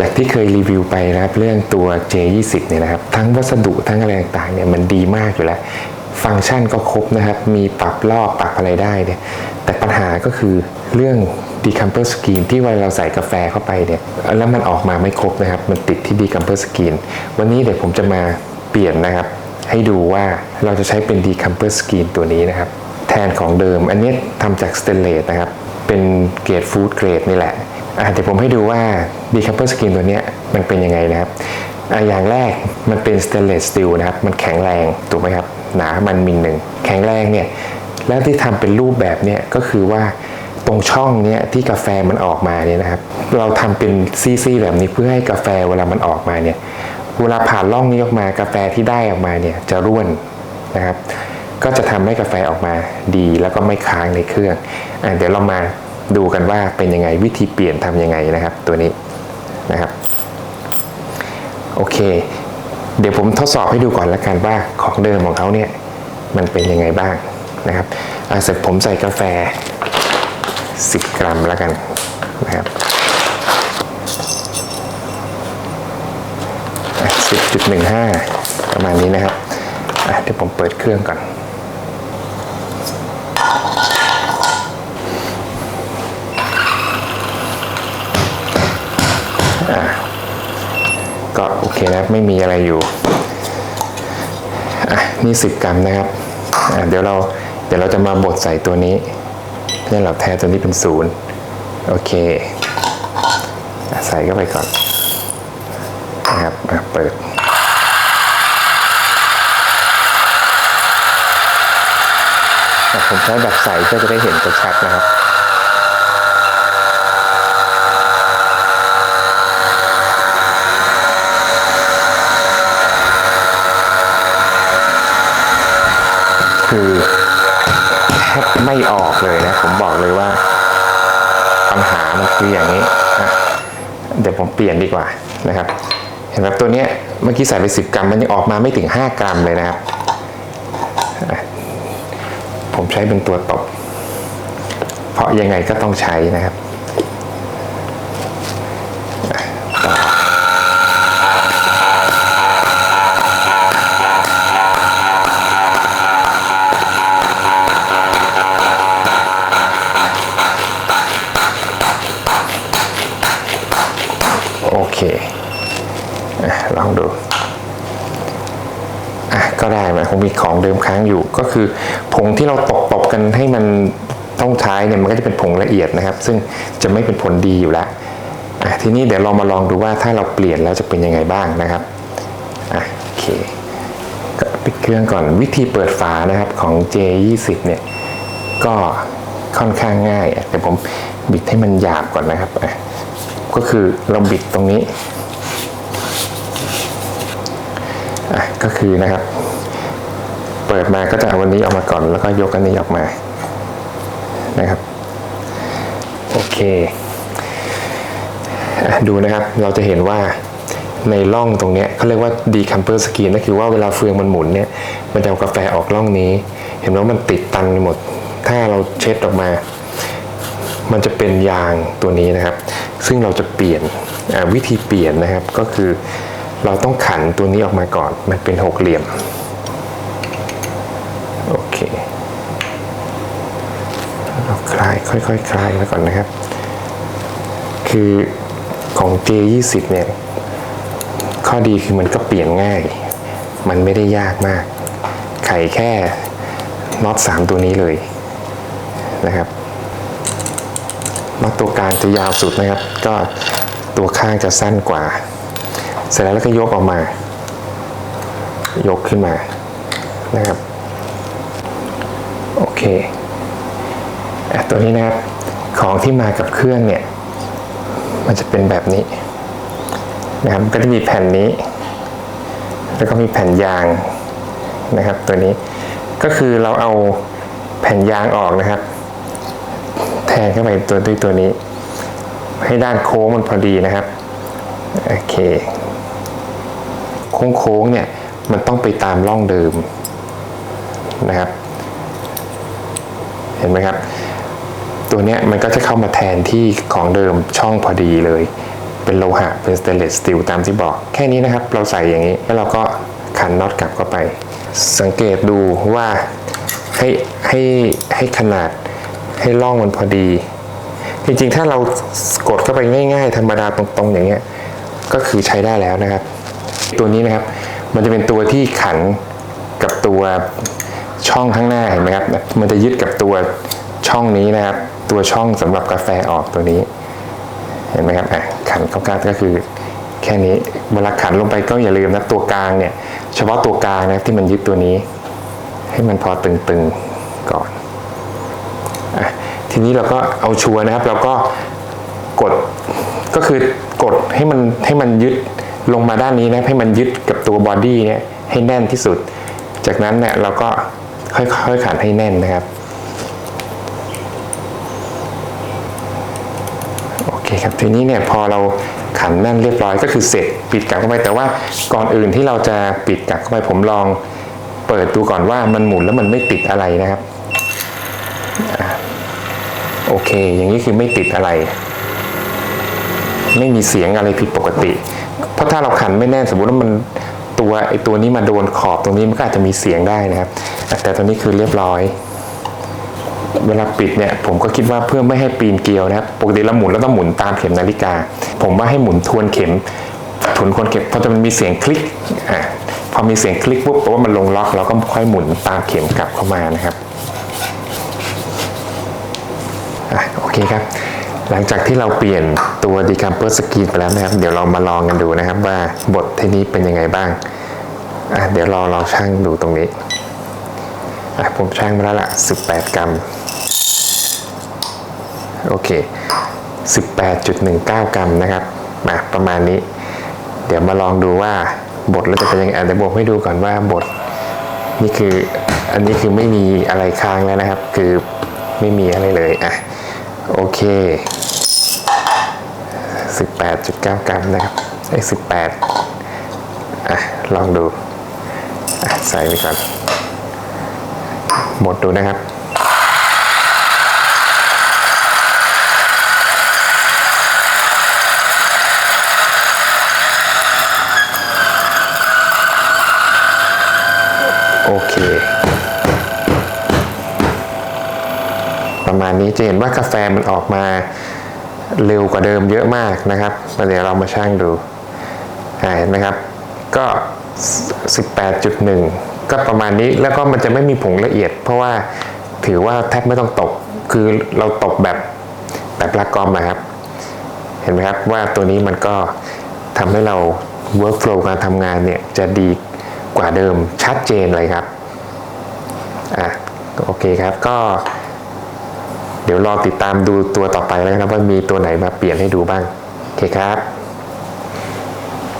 จากที่เคยรีวิวไปนะครับเรื่องตัว J20 เนี่ยนะครับทั้งวัสดุทั้งอะไรต่างๆเนี่ยมันดีมากอยู่แล้ว ฟังก์ชันก็ครบนะครับ มีปรับรอบปรับอะไรได้เนี่ยแต่ปัญหาก็คือเรื่อง decamper screen ที่เวลาเราใส่กาแฟเข้าไปเนี่ยแล้วมันออกมาไม่ครบนะครับ มันติดที่ decamper screen วันนี้เดี๋ยวผมจะมาเปลี่ยนนะครับ ให้ดูว่าเราจะใช้เป็น decamper screen ตัวนี้นะครับ แทนของเดิมอันนี้ทำจากสเตนเลสนะครับเป็นเกรดฟู้ดเกรดนี่แหละ อะเดี๋ยวผมให้ดูว่า decamper screen ตัวเนี้ยมันเป็นยังไงนะครับอะอย่างแรกมันเป็นสเตนเลสสตีลนะครับ มันแข็งแรงถูกไหมครับ หนามันมิลหนึ่งแข็งแรงเนี่ย แล้วที่ทำเป็นรูปแบบเนี่ยก็คือว่าตรงช่องเนี่ยที่กาแฟมันออกมาเนี่ยนะครับ เราทำเป็นซี่ๆแบบนี้เพื่อให้กาแฟเวลามันออกมาเนี่ย เวลาผ่านร่องนี้ออกมากาแฟที่ได้ออกมาเนี่ยจะร่วนนะครับ ก็จะทำให้กาแฟออกมาดีแล้วก็ไม่ค้างในเครื่องอเดี๋ยวเรามา ดูกันว่าเป็นยังไงวิธีเปลี่ยนทำยังไงนะครับ ตัวนี้นะครับโอเค เดี๋ยวผมทดสอบให้ดูก่อนละกันว่าของเดิมของเขาเนี่ยมันเป็นยังไงบ้างนะครับอะเสร็จผมใส่กาแฟ 10 กรัมแล้วกันนะครับ10.15 ประมาณนี้นะครับเดี๋ยวผมเปิดเครื่องก่อน อะก็โอเค นะครับไม่มีอะไรอยู่อะนี่10กรัมนะครับอะเดี๋ยวเราเดี๋ยวเราจะมาบดใส่ตัวนี้เพื่อเราแทนตัวนี้เป็นศูนย์โอเค ใส่เข้าไปก่อนนะครับเปิดผมใช้แบบใสเพื่อจะได้เห็นชัดนะครับ คือแทบไม่ออกเลยนะ ผมบอกเลยว่า ปัญหามันคืออย่างนี้อะเดี๋ยวผมเปลี่ยนดีกว่านะครับ เห็นไหมตัวนี้เมื่อกี้ใส่ไป 10 กรัม มันยังออกมาไม่ถึง 5 กรัมเลยนะครับ ผมใช้เป็นตัวตบ เพราะยังไงก็ต้องใช้นะครับังมีของเดิมค้างอยู่ ก็คือผงที่เราตบตบๆกันให้มันต้องใช้เนี่ยมันก็จะเป็นผงละเอียดนะครับ ซึ่งจะไม่เป็นผลดีอยู่แล้วทีนี้เดี๋ยวเรามาลองดูว่าถ้าเราเปลี่ยนแล้วจะเป็นยังไงบ้างนะครับอะโอเคก็ปิดเครื่องก่อนวิธีเปิดฝานะครับของ J20 เนี่ยก็ค่อนข้างง่ายอะเดี๋ยวผมบิดให้มันหยาบก่อนนะครับก็คือเราบิดตรงนี้ก็คือนะครับ เปิดมาก็จะเอาวันนี้ออกมาก่อน แล้วก็ยกอันนี้ออกมานะครับ โอเค ดูนะครับเราจะเห็นว่าในร่องตรงนี้เขาเรียกว่า decamper screen ก็คือว่าเวลาเฟืองมันหมุนเนี่ย มันจะเอากาแฟออกร่องนี้ เห็นว่ามันติดตันไปหมด ถ้าเราเช็ดออกมา มันจะเป็นยางตัวนี้นะครับ ซึ่งเราจะเปลี่ยนวิธีเปลี่ยนนะครับก็คือเราต้องขันตัวนี้ออกมาก่อน มันเป็นหกเหลี่ยม โอเค เราคลายค่อยๆคคลายแล้วก่อนนะครับ คือของ J20 เนี่ย ข้อดีคือมันก็เปลี่ยนง่าย มันไม่ได้ยากมาก ไขแค่น็อตสามตัวนี้เลยนะครับน็อตตัวกลางจะยาวสุดนะครับ ก็ตัวข้างจะสั้นกว่า เสร็จแล้วแล้วก็ยกออกมา ยกขึ้นมานะครับ โอเค ตัวนี้นะครับของที่มากับเครื่องเนี่ยมันจะเป็นแบบนี้นะครับก็จะมีแผ่นนี้ แล้วก็มีแผ่นยางนะครับ ตัวนี้ก็คือเราเอาแผ่นยางออกนะครับ แทงเข้าไปตัวด้วยตัวนี้ ให้ด้านโค้งมันพอดีนะครับโอเคโค้งๆเนี่ยมันต้องไปตามร่องเดิมนะครับ เห็นไหมครับ ตัวเนี้ยมันก็จะเข้ามาแทนที่ของเดิมช่องพอดีเลย เป็นโลหะเป็นสเตนเลสสตีลตามที่บอก แค่นี้นะครับ เราใส่อย่างนี้ แล้วเราก็ขันน็อตกลับเข้าไป สังเกตดูว่าให้ให้ให้ขนาดให้ร่องมันพอดี จริงๆ ถ้าเรากดเข้าไปง่าย ๆ ธรรมดาตรงๆ อย่างเงี้ยก็คือใช้ได้แล้วนะครับ ตัวนี้นะครับมันจะเป็นตัวที่ขันกับตัวช่องข้างหน้าเห็นไหมครับ มันจะยึดกับตัวช่องนี้นะครับ ตัวช่องสำหรับกาแฟออกตัวนี้ เห็นไหมครับอะขันข้ากาก็คือแค่นี้เวลาขันลงไปก็อย่าลืมนะตัวกลางเนี่ย เฉพาะตัวกลางนะที่มันยึดตัวนี้ ให้มันพอตึงๆก่อนอะทีนี้เราก็เอาชัวร์นะครับ เราก็กดก็คือกดให้มันให้มันยึดลงมาด้านนี้นะให้มันยึดกับตัวบอดี้เนี่ยให้แน่นที่สุด จากนั้นเนี่ยเราก็ค่อยๆขันให้แน่นนะครับ โอเคครับทีนี้เนี่ยพอเราขันแน่นเรียบร้อยก็คือเสร็จปิดกลับเข้าไป แต่ว่าก่อนอื่นที่เราจะปิดกลับเข้าไปผมลองเปิดดูก่อนว่ามันหมุนแล้วมันไม่ติดอะไรนะครับโอเค อย่างนี้คือไม่ติดอะไร ไม่มีเสียงอะไรผิดปกติ เพราะถ้าเราขันไม่แน่นสมมติว่ามันตัวไอตัวนี้มาโดนขอบตรงนี้มันก็อาจจะมีเสียงได้นะครับ แต่ตอนนี้คือเรียบร้อย เวลาปิดเนี่ยผมก็คิดว่าเพื่อไม่ให้ปีนเกลียวนะครับปกติเราหมุนแล้วต้องหมุนตามเข็มนาฬิกา ผมว่าให้หมุนทวนเข็มทวนคนเข็มเพราะจะมันมีเสียงคลิกอะพอมีเสียงคลิกปุ๊บแปลว่ามันลงล็อกเราก็ค่อยหมุนตามเข็มกลับเข้ามานะครับอะโอเคครับ หลังจากที่เราเปลี่ยนตัว decamper screen ไปแล้วนะครับ เดี๋ยวเรามาลองกันดูนะครับ ว่าบททีนี้เป็นยังไงบ้างอะเดี๋ยวเราเราช่างดูตรงนี้อะผมช่างมาแล้วละ18 กรัม โอเค 18.19 กรัมนะครับมาประมาณนี้ เดี๋ยวมาลองดูว่าบทแล้วจะเป็นยังไงอะเดี๋ยวบอกให้ดูก่อนว่าบทนี่คืออันนี้คือไม่มีอะไรค้างแล้วนะครับ คือไม่มีอะไรเลยอะโอเค 18.9 กรัมนะครับไอ้18อะลองดูอะใส่ไปก่อนหมดดูนะครับ โอเค ประมาณนี้จะเห็นว่ากาแฟมันออกมาเร็วกว่าเดิมเยอะมากนะครับเดี๋ยวเรามาชั่งดูเห็นไหมครับ ก็ 18.1 ก็ประมาณนี้แล้วก็มันจะไม่มีผงละเอียด เพราะว่าถือว่าแทบไม่ต้องตก คือเราตกแบบแบบลากอมนะครับ เห็นไหมครับว่าตัวนี้มันก็ทำให้เรา workflow การทำงานเนี่ยจะดี กว่าเดิมชัดเจนเลยครับอะโอเคครับก็ เดี๋ยวรอติดตามดูตัวต่อไปแล้วนะครับว่ามีตัวไหนมาเปลี่ยนให้ดูบ้าง โอเคครับ